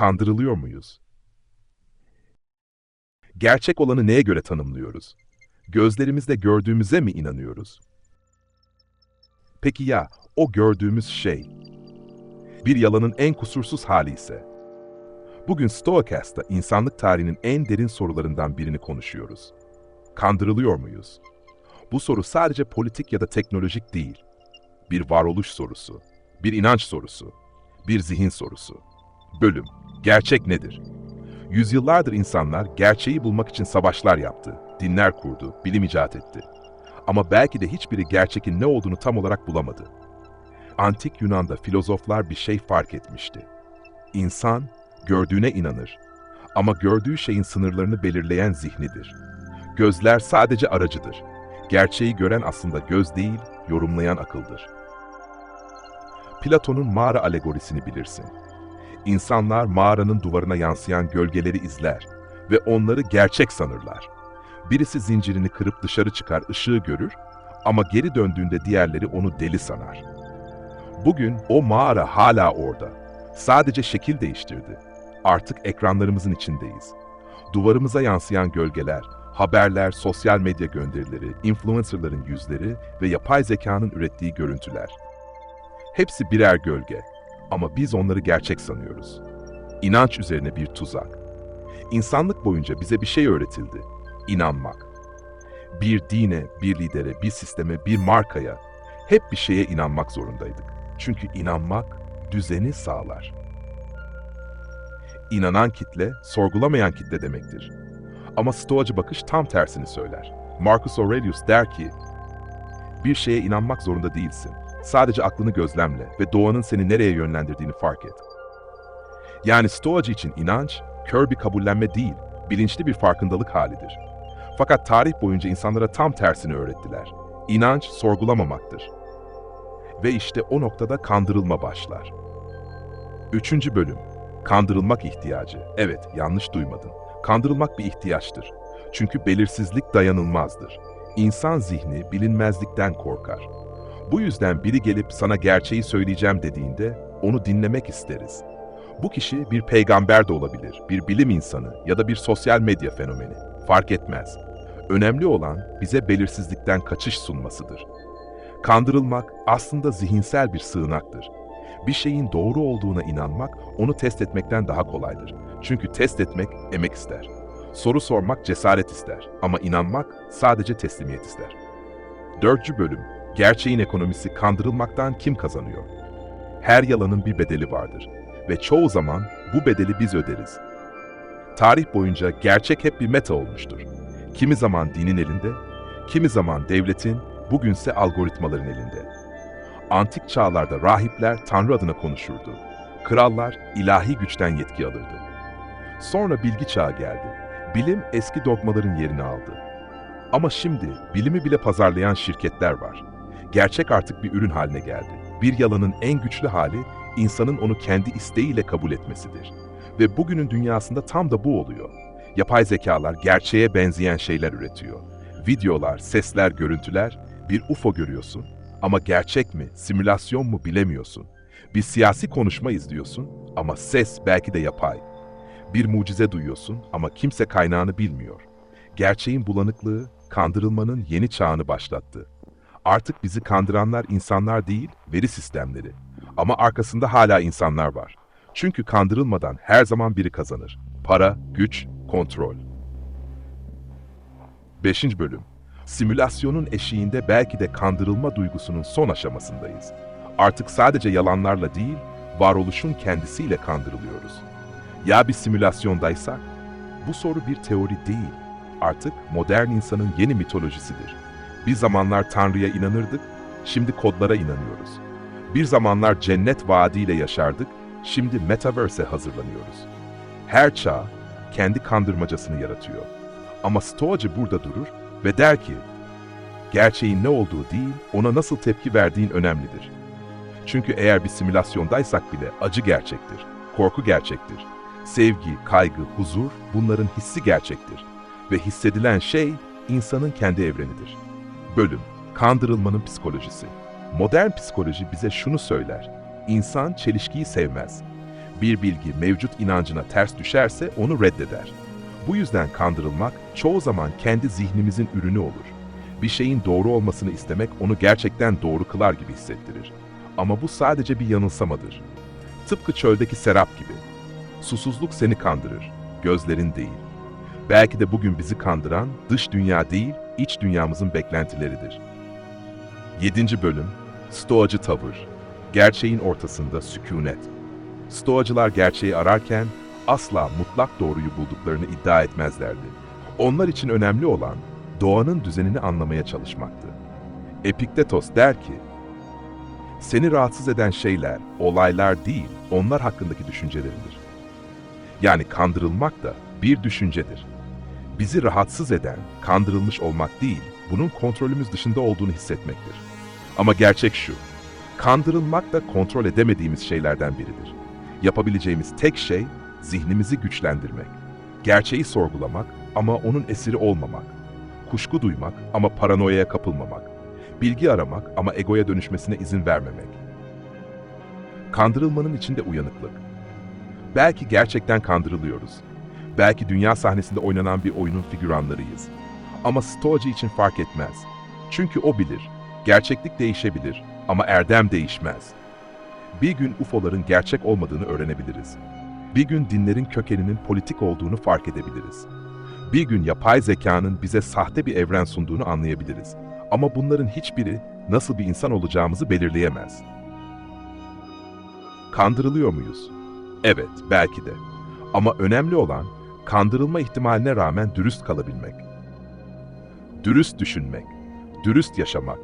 Kandırılıyor muyuz? Gerçek olanı neye göre tanımlıyoruz? Gözlerimizle gördüğümüze mi inanıyoruz? Peki ya o gördüğümüz şey? Bir yalanın en kusursuz hali ise? Bugün Stoacast'ta insanlık tarihinin en derin sorularından birini konuşuyoruz. Kandırılıyor muyuz? Bu soru sadece politik ya da teknolojik değil. Bir varoluş sorusu, bir inanç sorusu, bir zihin sorusu. Bölüm, gerçek nedir? Yüzyıllardır insanlar gerçeği bulmak için savaşlar yaptı, dinler kurdu, bilim icat etti. Ama belki de hiçbiri gerçekin ne olduğunu tam olarak bulamadı. Antik Yunan'da filozoflar bir şey fark etmişti. İnsan gördüğüne inanır ama gördüğü şeyin sınırlarını belirleyen zihnidir. Gözler sadece aracıdır. Gerçeği gören aslında göz değil, yorumlayan akıldır. Platon'un mağara alegorisini bilirsin. İnsanlar mağaranın duvarına yansıyan gölgeleri izler ve onları gerçek sanırlar. Birisi zincirini kırıp dışarı çıkar, ışığı görür ama geri döndüğünde diğerleri onu deli sanar. Bugün o mağara hala orada. Sadece şekil değiştirdi. Artık ekranlarımızın içindeyiz. Duvarımıza yansıyan gölgeler, haberler, sosyal medya gönderileri, influencerların yüzleri ve yapay zekanın ürettiği görüntüler. Hepsi birer gölge ama biz onları gerçek sanıyoruz. İnanç üzerine bir tuzak. İnsanlık boyunca bize bir şey öğretildi. İnanmak. Bir dine, bir lidere, bir sisteme, bir markaya hep bir şeye inanmak zorundaydık. Çünkü inanmak düzeni sağlar. İnanan kitle, sorgulamayan kitle demektir. Ama Stoacı bakış tam tersini söyler. Marcus Aurelius der ki, bir şeye inanmak zorunda değilsin. Sadece aklını gözlemle ve doğanın seni nereye yönlendirdiğini fark et. Yani Stoacı için inanç, kör bir kabullenme değil, bilinçli bir farkındalık halidir. Fakat tarih boyunca insanlara tam tersini öğrettiler. İnanç sorgulamamaktır. Ve işte o noktada kandırılma başlar. Üçüncü bölüm. Kandırılmak ihtiyacı. Evet, yanlış duymadın. Kandırılmak bir ihtiyaçtır. Çünkü belirsizlik dayanılmazdır. İnsan zihni bilinmezlikten korkar. Bu yüzden biri gelip sana gerçeği söyleyeceğim dediğinde onu dinlemek isteriz. Bu kişi bir peygamber de olabilir, bir bilim insanı ya da bir sosyal medya fenomeni. Fark etmez. Önemli olan bize belirsizlikten kaçış sunmasıdır. Kandırılmak aslında zihinsel bir sığınaktır. Bir şeyin doğru olduğuna inanmak onu test etmekten daha kolaydır. Çünkü test etmek emek ister. Soru sormak cesaret ister ama inanmak sadece teslimiyet ister. Dördüncü bölüm, gerçeğin ekonomisi kandırılmaktan kim kazanıyor? Her yalanın bir bedeli vardır ve çoğu zaman bu bedeli biz öderiz. Tarih boyunca gerçek hep bir meta olmuştur. Kimi zaman dinin elinde, kimi zaman devletin, bugünse algoritmaların elinde. Antik çağlarda rahipler Tanrı adına konuşurdu. Krallar ilahi güçten yetki alırdı. Sonra bilgi çağı geldi. Bilim eski dogmaların yerini aldı. Ama şimdi bilimi bile pazarlayan şirketler var. Gerçek artık bir ürün haline geldi. Bir yalanın en güçlü hali insanın onu kendi isteğiyle kabul etmesidir. Ve bugünün dünyasında tam da bu oluyor. Yapay zekalar gerçeğe benzeyen şeyler üretiyor. Videolar, sesler, görüntüler, bir UFO görüyorsun. Ama gerçek mi, simülasyon mu bilemiyorsun. Bir siyasi konuşma izliyorsun ama ses belki de yapay. Bir mucize duyuyorsun ama kimse kaynağını bilmiyor. Gerçeğin bulanıklığı, kandırılmanın yeni çağını başlattı. Artık bizi kandıranlar insanlar değil, veri sistemleri. Ama arkasında hala insanlar var. Çünkü kandırılmadan her zaman biri kazanır. Para, güç, kontrol. 5. Bölüm Simülasyonun eşiğinde belki de kandırılma duygusunun son aşamasındayız. Artık sadece yalanlarla değil, varoluşun kendisiyle kandırılıyoruz. Ya bir simülasyondaysak? Bu soru bir teori değil. Artık modern insanın yeni mitolojisidir. Bir zamanlar Tanrı'ya inanırdık, şimdi kodlara inanıyoruz. Bir zamanlar cennet vaadiyle yaşardık, şimdi metaverse'e hazırlanıyoruz. Her çağ kendi kandırmacasını yaratıyor. Ama Stoacı burada durur ve der ki, gerçeğin ne olduğu değil, ona nasıl tepki verdiğin önemlidir. Çünkü eğer bir simülasyondaysak bile acı gerçektir, korku gerçektir. Sevgi, kaygı, huzur bunların hissi gerçektir. Ve hissedilen şey insanın kendi evrenidir. Bölüm, kandırılmanın psikolojisi. Modern psikoloji bize şunu söyler. İnsan çelişkiyi sevmez. Bir bilgi mevcut inancına ters düşerse onu reddeder. Bu yüzden kandırılmak çoğu zaman kendi zihnimizin ürünü olur. Bir şeyin doğru olmasını istemek onu gerçekten doğru kılar gibi hissettirir. Ama bu sadece bir yanılsamadır. Tıpkı çöldeki serap gibi. Susuzluk seni kandırır, gözlerin değil. Belki de bugün bizi kandıran dış dünya değil, iç dünyamızın beklentileridir. 7. Bölüm Stoacı Tavır Gerçeğin ortasında sükunet Stoacılar gerçeği ararken asla mutlak doğruyu bulduklarını iddia etmezlerdi. Onlar için önemli olan doğanın düzenini anlamaya çalışmaktı. Epiktetos der ki, seni rahatsız eden şeyler, olaylar değil, onlar hakkındaki düşüncelerindir. Yani kandırılmak da bir düşüncedir. Bizi rahatsız eden, kandırılmış olmak değil, bunun kontrolümüz dışında olduğunu hissetmektir. Ama gerçek şu, kandırılmak da kontrol edemediğimiz şeylerden biridir. Yapabileceğimiz tek şey, zihnimizi güçlendirmek. Gerçeği sorgulamak ama onun esiri olmamak. Kuşku duymak ama paranoyaya kapılmamak. Bilgi aramak ama egoya dönüşmesine izin vermemek. Kandırılmanın içinde uyanıklık. Belki gerçekten kandırılıyoruz. Belki dünya sahnesinde oynanan bir oyunun figüranlarıyız. Ama Stoacı için fark etmez. Çünkü o bilir. Gerçeklik değişebilir ama erdem değişmez. Bir gün UFO'ların gerçek olmadığını öğrenebiliriz. Bir gün dinlerin kökeninin politik olduğunu fark edebiliriz. Bir gün yapay zekanın bize sahte bir evren sunduğunu anlayabiliriz. Ama bunların hiçbiri nasıl bir insan olacağımızı belirleyemez. Kandırılıyor muyuz? Evet, belki de. Ama önemli olan kandırılma ihtimaline rağmen dürüst kalabilmek. Dürüst düşünmek, dürüst yaşamak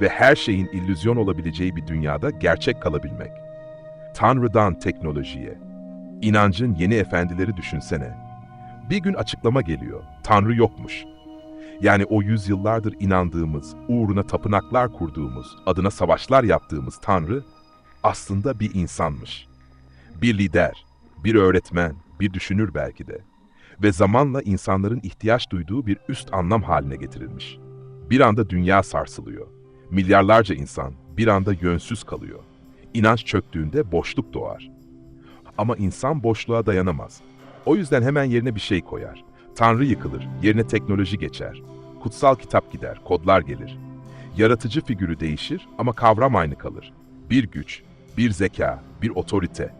ve her şeyin illüzyon olabileceği bir dünyada gerçek kalabilmek. Tanrı'dan teknolojiye, inancın yeni efendileri düşünsene. Bir gün açıklama geliyor, Tanrı yokmuş. Yani o yüzyıllardır inandığımız, uğruna tapınaklar kurduğumuz, adına savaşlar yaptığımız Tanrı aslında bir insanmış. Bir lider, bir öğretmen, bir düşünür belki de. Ve zamanla insanların ihtiyaç duyduğu bir üst anlam haline getirilmiş. Bir anda dünya sarsılıyor. Milyarlarca insan bir anda yönsüz kalıyor. İnanç çöktüğünde boşluk doğar. Ama insan boşluğa dayanamaz. O yüzden hemen yerine bir şey koyar. Tanrı yıkılır, yerine teknoloji geçer. Kutsal kitap gider, kodlar gelir. Yaratıcı figürü değişir ama kavram aynı kalır. Bir güç, bir zeka, bir otorite.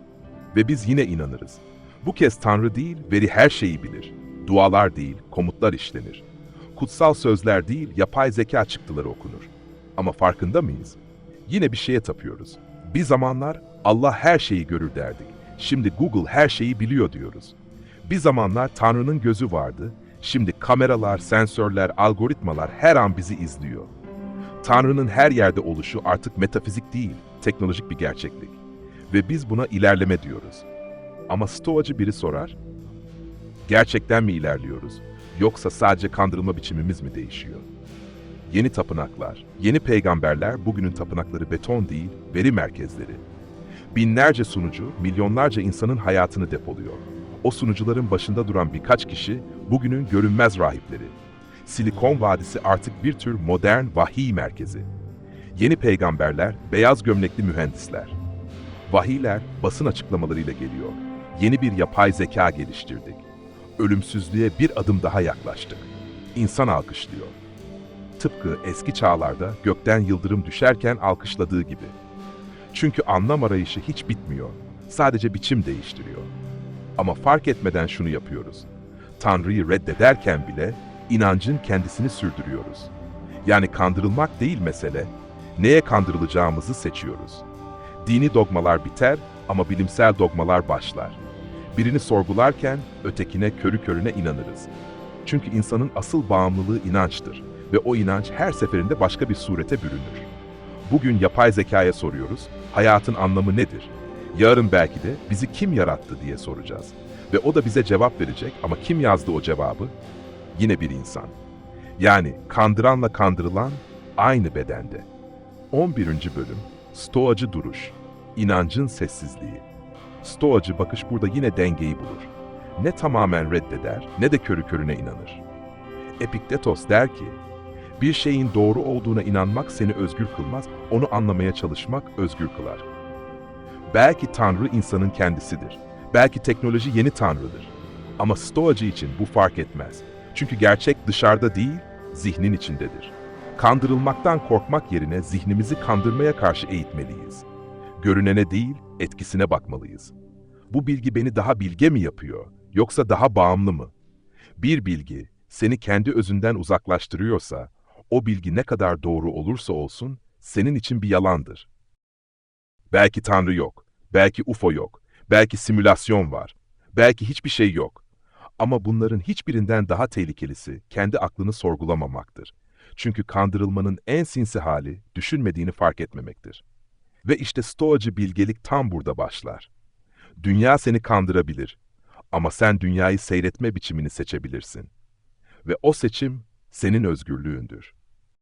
Ve biz yine inanırız. Bu kez Tanrı değil, veri her şeyi bilir. Dualar değil, komutlar işlenir. Kutsal sözler değil, yapay zeka çıktıları okunur. Ama farkında mıyız? Yine bir şeye tapıyoruz. Bir zamanlar Allah her şeyi görür derdik. Şimdi Google her şeyi biliyor diyoruz. Bir zamanlar Tanrı'nın gözü vardı. Şimdi kameralar, sensörler, algoritmalar her an bizi izliyor. Tanrı'nın her yerde oluşu artık metafizik değil, teknolojik bir gerçeklik. Ve biz buna ilerleme diyoruz. Ama stoacı biri sorar, gerçekten mi ilerliyoruz? Yoksa sadece kandırılma biçimimiz mi değişiyor? Yeni tapınaklar, yeni peygamberler bugünün tapınakları beton değil, veri merkezleri. Binlerce sunucu, milyonlarca insanın hayatını depoluyor. O sunucuların başında duran birkaç kişi bugünün görünmez rahipleri. Silikon Vadisi artık bir tür modern vahiy merkezi. Yeni peygamberler, beyaz gömlekli mühendisler. Vahiyler basın açıklamalarıyla geliyor. Yeni bir yapay zeka geliştirdik. Ölümsüzlüğe bir adım daha yaklaştık. İnsan alkışlıyor. Tıpkı eski çağlarda gökten yıldırım düşerken alkışladığı gibi. Çünkü anlam arayışı hiç bitmiyor. Sadece biçim değiştiriyor. Ama fark etmeden şunu yapıyoruz. Tanrı'yı reddederken bile inancın kendisini sürdürüyoruz. Yani kandırılmak değil mesele, neye kandırılacağımızı seçiyoruz. Dini dogmalar biter ama bilimsel dogmalar başlar. Birini sorgularken ötekine körü körüne inanırız. Çünkü insanın asıl bağımlılığı inançtır ve o inanç her seferinde başka bir surete bürünür. Bugün yapay zekaya soruyoruz, hayatın anlamı nedir? Yarın belki de bizi kim yarattı diye soracağız. Ve o da bize cevap verecek ama kim yazdı o cevabı? Yine bir insan. Yani kandıranla kandırılan aynı bedende. 11. bölüm Stoacı duruş. İnancın sessizliği. Stoacı bakış burada yine dengeyi bulur. Ne tamamen reddeder ne de körü körüne inanır. Epiktetos der ki, bir şeyin doğru olduğuna inanmak seni özgür kılmaz, onu anlamaya çalışmak özgür kılar. Belki Tanrı insanın kendisidir. Belki teknoloji yeni Tanrı'dır. Ama Stoacı için bu fark etmez. Çünkü gerçek dışarıda değil, zihnin içindedir. Kandırılmaktan korkmak yerine zihnimizi kandırmaya karşı eğitmeliyiz. Görünene değil, etkisine bakmalıyız. Bu bilgi beni daha bilge mi yapıyor, yoksa daha bağımlı mı? Bir bilgi seni kendi özünden uzaklaştırıyorsa, o bilgi ne kadar doğru olursa olsun senin için bir yalandır. Belki Tanrı yok, belki UFO yok, belki simülasyon var, belki hiçbir şey yok. Ama bunların hiçbirinden daha tehlikelisi kendi aklını sorgulamamaktır. Çünkü kandırılmanın en sinsi hali düşünmediğini fark etmemektir. Ve işte stoacı bilgelik tam burada başlar. Dünya seni kandırabilir ama sen dünyayı seyretme biçimini seçebilirsin. Ve o seçim senin özgürlüğündür.